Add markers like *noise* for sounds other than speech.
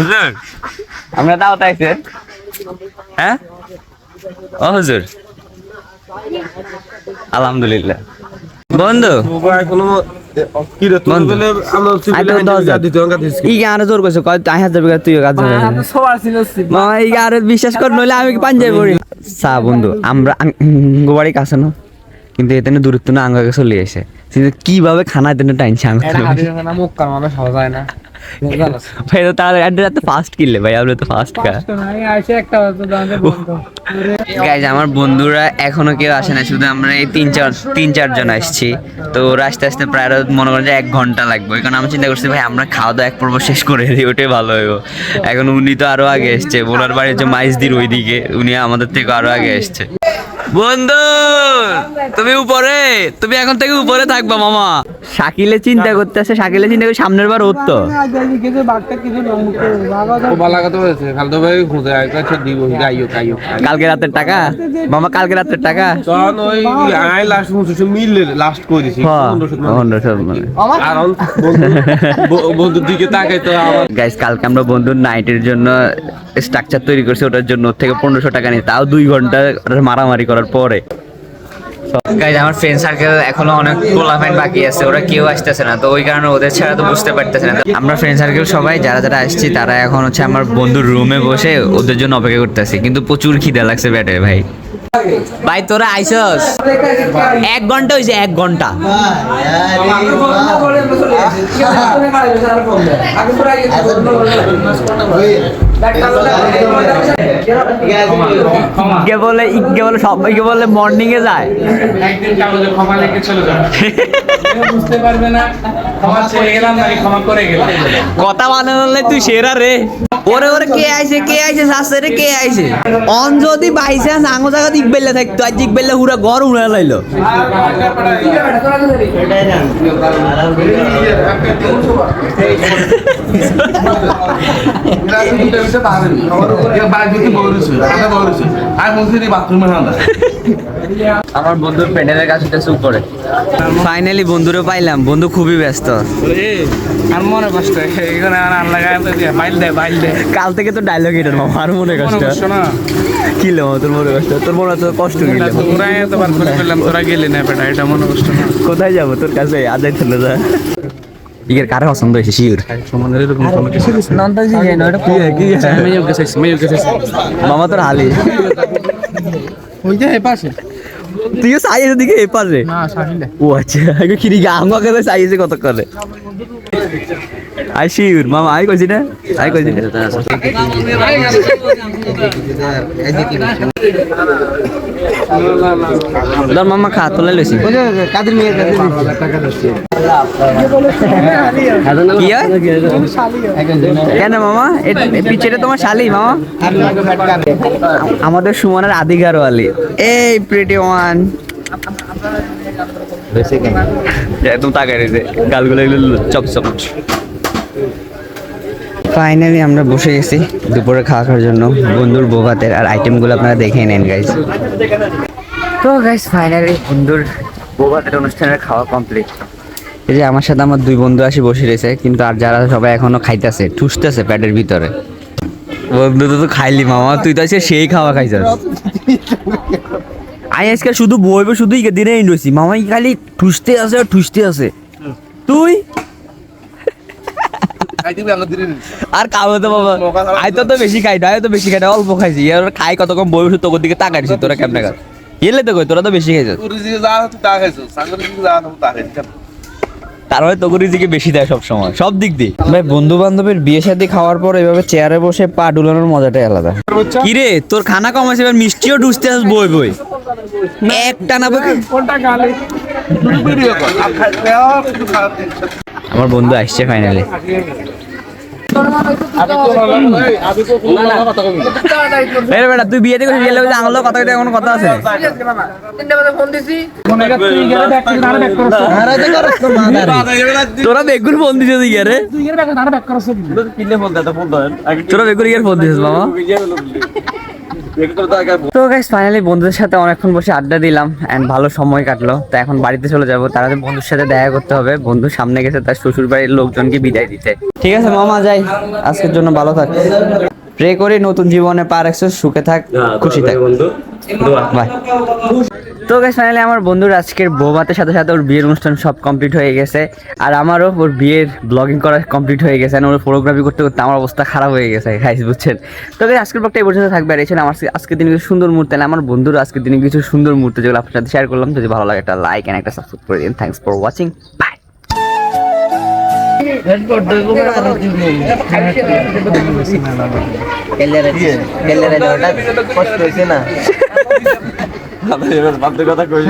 হুজুর? আমরা দাওয়াত আইছে। হ্যাঁ? ও হুজুর। আলহামদুলিল্লাহ। বন্ধু। বিশ্বাস কর নইলে আমি কি পাঞ্জাবি পড়ি সা বন্ধু আমরা গোবাড়ি কাছে না। কিন্তু এখানে দূরত্ব না আঙ্গাকে চলে এসে কিন্তু কীভাবে খানা দিনে টাইনছে আঙ্গা ভাই তো তাহলে এত ফাস্ট কিনলে ভাই আমরা তো ফাস্ট খা গাইজ আমার বন্ধুরা এখনও কেউ আসে না শুধু আমরা এই তিন চার তিন চারজন আসছি। তো ওরা আস্তে আস্তে প্রায় মনে করেন যে এক ঘণ্টা লাগবে। কারণ আমি চিন্তা করছি ভাই আমরা খাওয়া দাওয়া এক পর্ব শেষ করে দিই ওটাই ভালো হইব। এখন উনি তো আরও আগে এসছে বোনার বাড়ি হচ্ছে মাইজদির ওইদিকে উনি আমাদের থেকে আরও আগে এসছে। বন্ধু তুমি উপরে তুমি এখন থেকে উপরে থাকবা মামা। শাকিলে চিন্তা করতেছে শাকিলে চিন্তা করে সামনের বার উঠতো কালকে রাতের টাকা? মামা কালকে রাতের টাকা? হ্যাঁ, পনেরোশো মানে বন্ধু- দিকে তো কালকে আমরা বন্ধুর নাইটের জন্য স্ট্রাকচার তৈরি করছি ওটার জন্য ওর থেকে পনেরোশো টাকা নিই তাও দুই ঘণ্টা মারামারি করার পরে। গাইজ আমার ফ্রেন্ড সার্কেল এখনও অনেক টুর্নামেন্ট বাকি আছে ওরা কেউ আসতেছে না তো ওই কারণে ওদের ছাড়া তো বুঝতে পারতেছে না। আমরা ফ্রেন্ড সার্কেল সবাই যারা যারা আসছি তারা এখন হচ্ছে আমার বন্ধুর রুমে বসে ওদের জন্য অপেক্ষা করতেছি কিন্তু প্রচুর খিদে লাগছে ব্যাটে ভাই। ভাই তোরা আইসস? এক ঘণ্টা হয়েছে এক ঘণ্টা। কে বলে কে বলে সবাইকে বলে মর্নিং এ যায়। একদিন কাগজে ক্ষমা লিখে চলে যাবে। বুঝতে পারবে না। ক্ষমা চেয়ে গেলাম নাকি ক্ষমা করে গেলাম? কথা বানালে তুই সেরা রে। ওরে ওরে কে আইছে কে আইছে শাস্তে রে কে আইছে? অন যদি বাইচান্স আঙ্গো জায়গা দিক বেলে থাকতো আর দিক বেলে হুরা ঘর উড়া লাইলো। *laughs* আমার বন্ধুর প্যান্ডেলের কাছে চুপ করে। ফাইনালি বন্ধুরে পাইলাম। বন্ধু খুবই ব্যস্ত। আর মনে কষ্ট বাইল দে বাইল দে। কাল থেকে তো ডায়লগ এটার মামা আর মনে কষ্ট। কি লো তোর মনে কষ্ট? তোর মনে তো কষ্ট কি? তোরা এতবার করে ফেললাম তোরা গেলি না বেটা এটা মনে কষ্ট না। কোথায় যাব? তোর কাছে আজ যাইতে না যা। ইগের কারে পছন্দ হয়েছে শিওর? মামা তোর হালি। ওই যে এপাশে পাশে। তুইও সাইয়ের দিকে এ পারে না সাহিলে ও আচ্ছা খিরি গা আমাকে সাইজে কত করে? আই শিওর মামা আই কইছি না আই কইছি না ধর মামা খা তোলে লইছি কাদের মেয়ে কি হয়? কেন মামা পিছেটা তোমার শালি মামা আমাদের সুমনের আদিগার আলী এই প্রিটি ওয়ান একদম তাকাই রয়েছে গালগুলো এগুলো চপ চপ ফাইনালি আমরা বসে গেছি দুপুরে খাওয়া খাওয়ার জন্য। বন্ধুর বোভাতের আর আইটেমগুলো আপনারা দেখে নেন গাইজ তো গাইজ ফাইনালি বন্ধুর বোভাতের অনুষ্ঠানের খাওয়া কমপ্লিট এই যে আমার সাথে আমার দুই বন্ধু আসি বসে রয়েছে, কিন্তু আর যারা সবাই এখনও খাইতেছে, ঠুসতেছে প্যাটের ভিতরে। বন্ধু তো খাইলি, মামা, তুই তো সেই খাওয়া খাইছিস। আই, আজকে শুধু বইবে, শুধু দিনে ইন্ডোসি মামা ই খালি ঠুসতে আছে আর ঠুসতে আছে। তুই? আর খাব তো বাবা আই তো তো বেশি খাই না তো বেশি খাই না অল্প খাইছি। আর খাই কত কম বই তোর দিকে তাকাইছি তোরা কেমনে খাস এলে তো কই তোরা তো বেশি খাইছিস। তারপরে তোকে রিজিকে বেশি দেয় সব সময় সব দিক দিয়ে। ভাই বন্ধু বান্ধবের বিয়ে শাদী খাওয়ার পর এভাবে চেয়ারে বসে পা ডুলানোর মজাটাই আলাদা। কি রে তোর খানা কম আছে এবার মিষ্টিও ঢুসতে আস বই বই। একটা না বই? কোনটা গালি? আমার বন্ধু আসছে ফাইনালি তুই বিয়েতে আঙুলো কথা কইতে কোনো কথা আছে তোরা বেগুন ফোন দিছিস দিকে রে। তোরা বেগুন ইয়ার ফোন দিছিস মামা। তো গাইস ফাইনালি বন্ধুদের সাথে অনেকক্ষণ বসে আড্ডা দিলাম এন্ড ভালো সময় কাটলো। তো এখন বাড়িতে চলে যাব তারা বন্ধুর সাথে দেখা করতে হবে। বন্ধু সামনে গেছে তার শ্বশুর বাড়ির লোকজনকে বিদায় দিতে। ঠিক আছে মামা যাই। আজকের জন্য ভালো থাক। প্রে করি নতুন জীবনে পা রাখছো সুখে থাক খুশি থাক। বাই তো গাইস ফাইনালি আমার বন্ধুর আজকের বৌমাতের সাথে সাথে ওর বিয়ের অনুষ্ঠান সব কমপ্লিট হয়ে গেছে। আর আমারও ওর বিয়ের ব্লগিং করা কমপ্লিট হয়ে গেছে। আর ওর ফটোগ্রাফি করতে করতে আমার অবস্থা খারাপ হয়ে গেছে গাইস বুঝছেন? তো guys, আজকের ব্লগটা এই পর্যন্ত থাকবে। আর এই ছিল আমার আজকে- আজকের দিনে কিছু সুন্দর মুহূর্ত। না আমার বন্ধুর আজকের দিনে কিছু সুন্দর মুহূর্ত যেগুলো আপনার সাথে শেয়ার করলাম। যদি ভালো লাগে একটা লাইক এন্ড একটা সাবস্ক্রাইব করে দিন। থ্যাংকস ফর ওয়াচিং বাই এবার *laughs* বাদ কথা কই